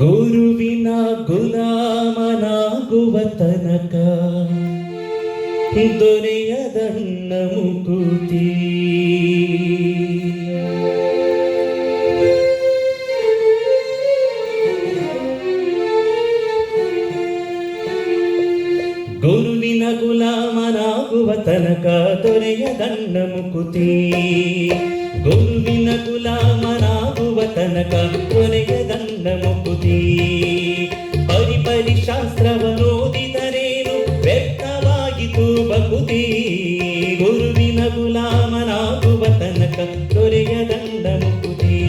ಗುರುವಿನ ಗುಲಾಮನಾಗುವ ತನಕ ದೊರೆಯದಣ್ಣ ಮುಕುತಿ ಗುರುವಿನ ಗುಲಾಮನಾಗುವ ತನಕ ದೊರೆಯದಣ್ಣ ಮುಕುತಿ ಗುರುವಿನ ಗುಲಾಮನಾಗುವ ತನಕ ದೊರೆಯದಣ್ಣ ಮುಕುತಿ ಪರಿ ಪರಿ ಶಾಸ್ತ್ರವನ್ನೋದಿದರೇನು ವ್ಯಕ್ತವಾಗಿತು ಬಕುತಿ ಗುರುವಿನ ಗುಲಾಮನಾಗುವ ತನಕ ದೊರೆಯದಂಡ ಮುಕುತಿ.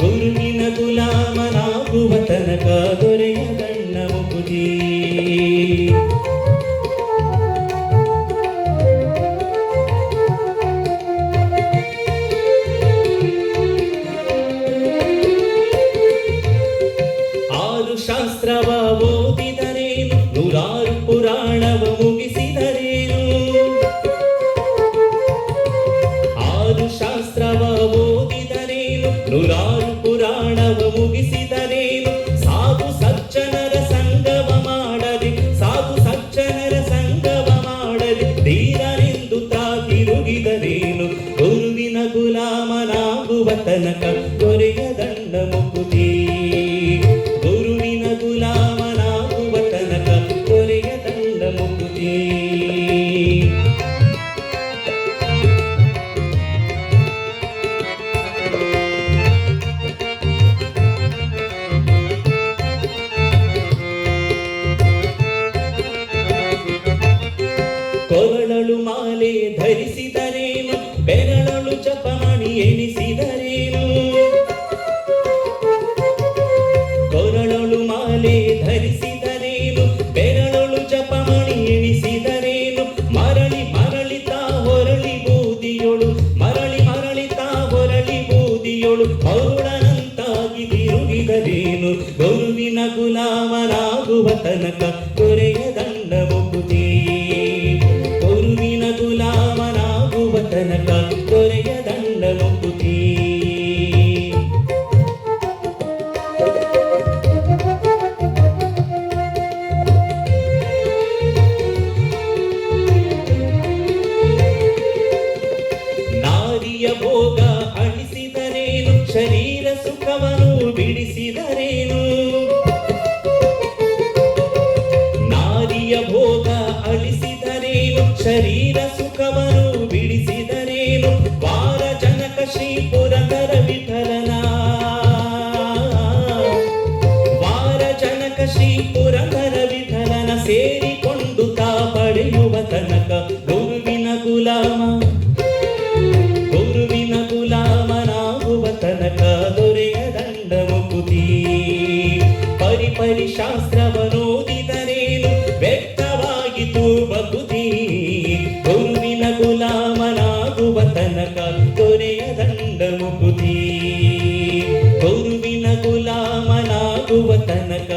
ಗುರುವಿನ ಗುಲಾಮನಾಗುವ ತನಕ ದೊರೆಯದಂಡ ಮುಕುತಿ. ಶಾಸ್ತ್ರವ ಓದಿದರೇನು? ನೂರಾರು ಪುರಾಣವ ಮುಗಿಸಿದರೇನು? ಆರು ಶಾಸ್ತ್ರವ ಓದಿದರೇನು? ನೂರಾರು ಪುರಾಣವ ಮುಗಿಸಿದರೇನು? ಸಾಧು ಸಜ್ಜನರ ಸಂಗಮ ಮಾಡಲಿ ಸಾಧು ಸಜ್ಜನರ ಸಂಗಮ ಮಾಡಲಿ ಧೀರನೆಂದು ತಾ ತಿರುಗಿದರೇನು ಗುರುವಿನ ಗುಲಾಮನಾಗುವ ತನಕ ದೊರೆಯದಂಡ ಮುಕುತಿ ಧರಿಸಿದರೇನು? ಬೆರಳಲು ಜಪಮಣಿ ಎನಿಸಿದರೇನು? ಕೊರಳಲು ಮಾಲೆ ಧರಿಸಿದರೇನು? ಬೆರಳಲು ಜಪಮಣಿ ಎನಿಸಿದರೇನು? ಮರಳಿ ಮರಳಿತ ಹೊರಳಿ ಬೂದಿಯೊಳು, ಮರಳಿ ಮರಳಿತ ಹೊರಳಿ ಬೂದಿಯೊಳು ಮರುಳನಂತಾಗಿ ತಿರುಗಿದರೇನು? ಗುರುವಿನ ಗುಲಾಮನಾಗುವ ತನಕ ನಾರಿಯ ಭೋಗ ಅಳಿಸಿದರೇನು? ಶರೀರ ಸುಖವನ್ನು ಬಿಡಿಸಿದರೇನು? ನಾರಿಯ ಭೋಗ ಅಳಿಸಿದರೇನು? ಶರೀರ ಸುಖವನ್ನು ಬಿಡಿಸಿದರೇನು? ವಾರ ಜನಕ ಶ್ರೀ ಪುರಂದರ ವಿಠಲನ. ವಾರ ಜನಕ ಶ್ರೀ ಪುರಂದರ ವಿಠಲನ ಸೇರಿಕೊಂಡು ತಾ ಪಡೆಯುವ ತನಕ ಗುರುವಿನ ಗುಲಾಮ. ಪರಿ ಪರಿ ಶಾಸ್ತ್ರವನೋದಿದರೇನು ವ್ಯಕ್ತವಾಗಿತು ಬಕುತಿ ಗುರುವಿನ ಗುಲಾಮನಾಗುವ ತನಕ ದೊರೆಯದಂಡ ಮುಕುತಿ ಗುರುವಿನ ಗುಲಾಮನಾಗುವ ತನಕ